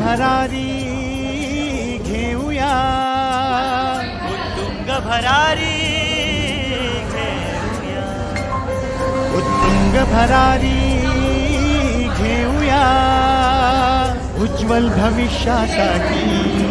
भरारी घेऊया उत्तुंग भरारी घेऊया उत्तुंग भरारी घेऊया उज्ज्वल भविष्यासाठी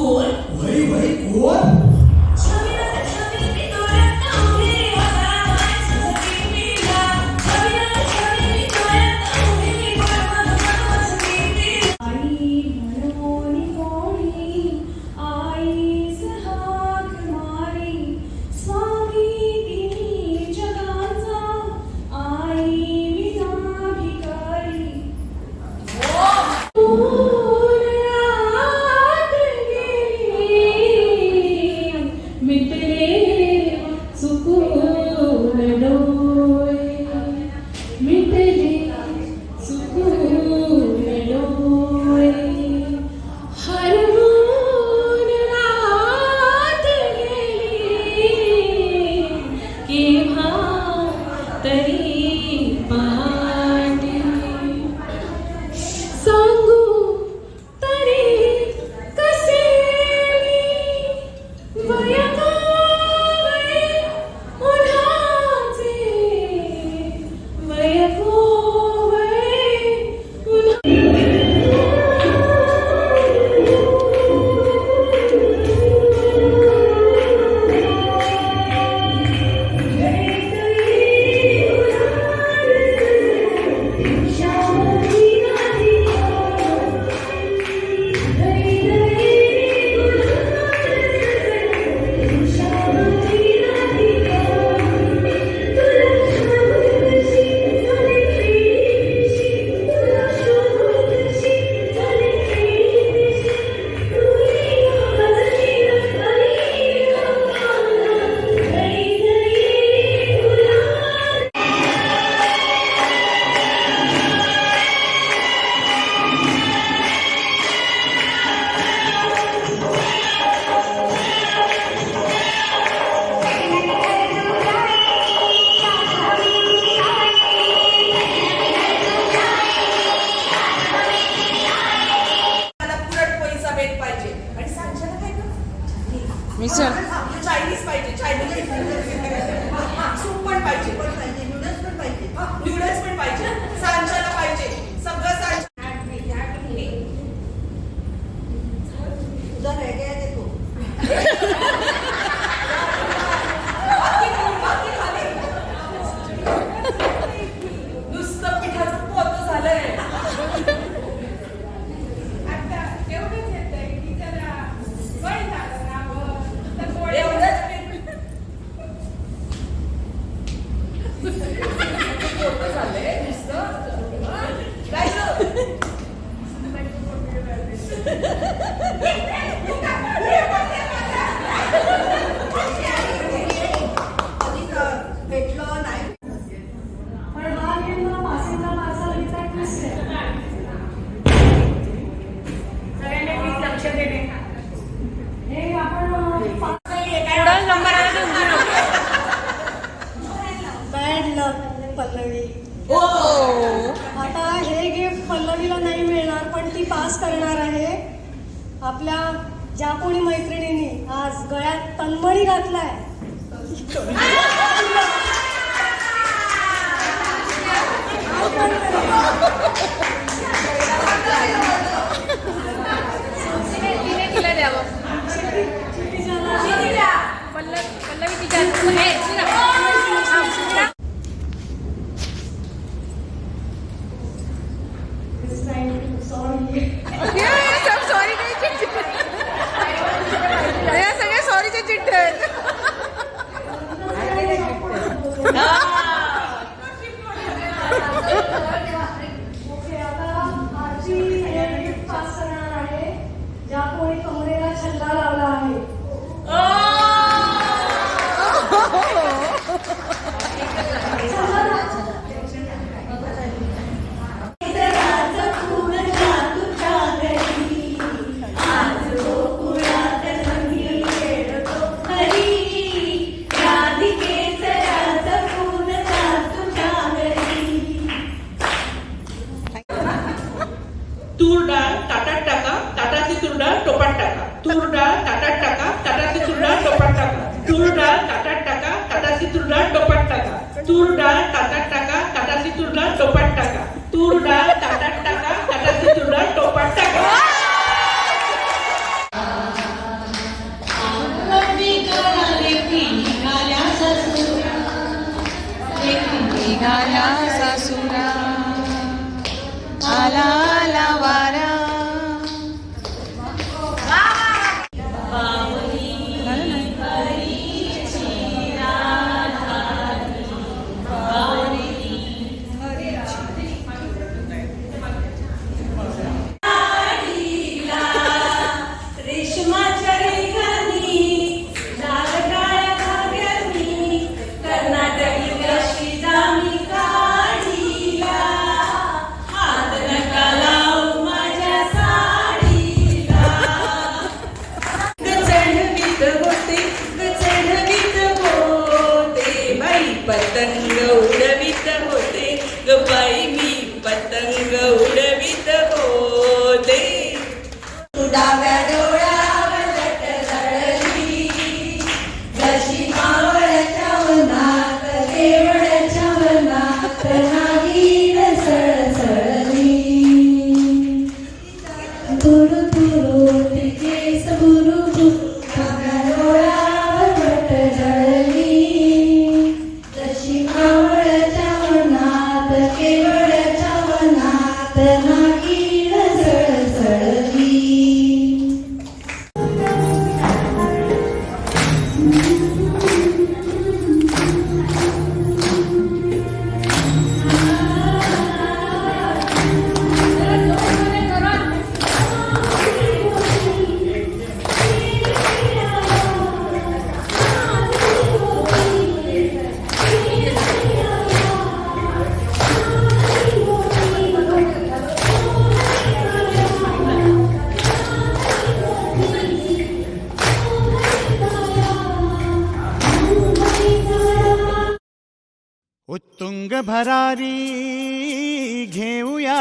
喂喂喂滚 पल्लवीला नाही मिळणार पण ती पास करणार आहे. आपल्या ज्या कोणी मैत्रिणींनी आज गळ्यात तन्मणी घातलाय सॉरी তুর ডাল টাটার টাকা টাটা চিতুর ডাল, টোপার টাকা। তুর ডাল টাটার টাকা টাটা চিতুর ডাল, টোপার টাকা। তুর ডাল টাটার টাকা টাটা চিতুর ডাল, টোপার টাকা। তুর ডাল টাটার টাকা টাটা চিতুর ডাল, টোপার টাকা। তুর ডাল টাটা 그릇 भरारी घेऊया.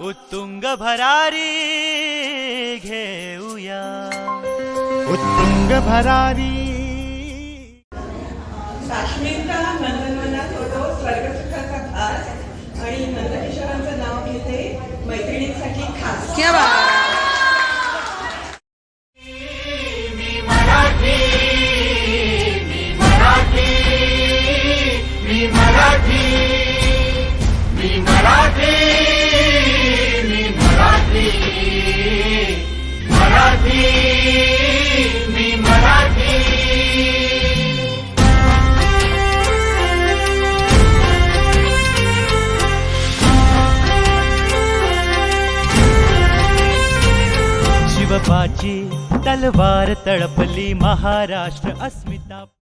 उत्तुंग भरारी घेऊया. उत्तुंग भरारी. काश्मीरचा नंदनवनात होतो स्वर्गसुखाचा आणि नंदकिशोरांचं नाव घेते मैत्रिणींसाठी खास. क्या तलवार तळपली महाराष्ट्र अस्मिता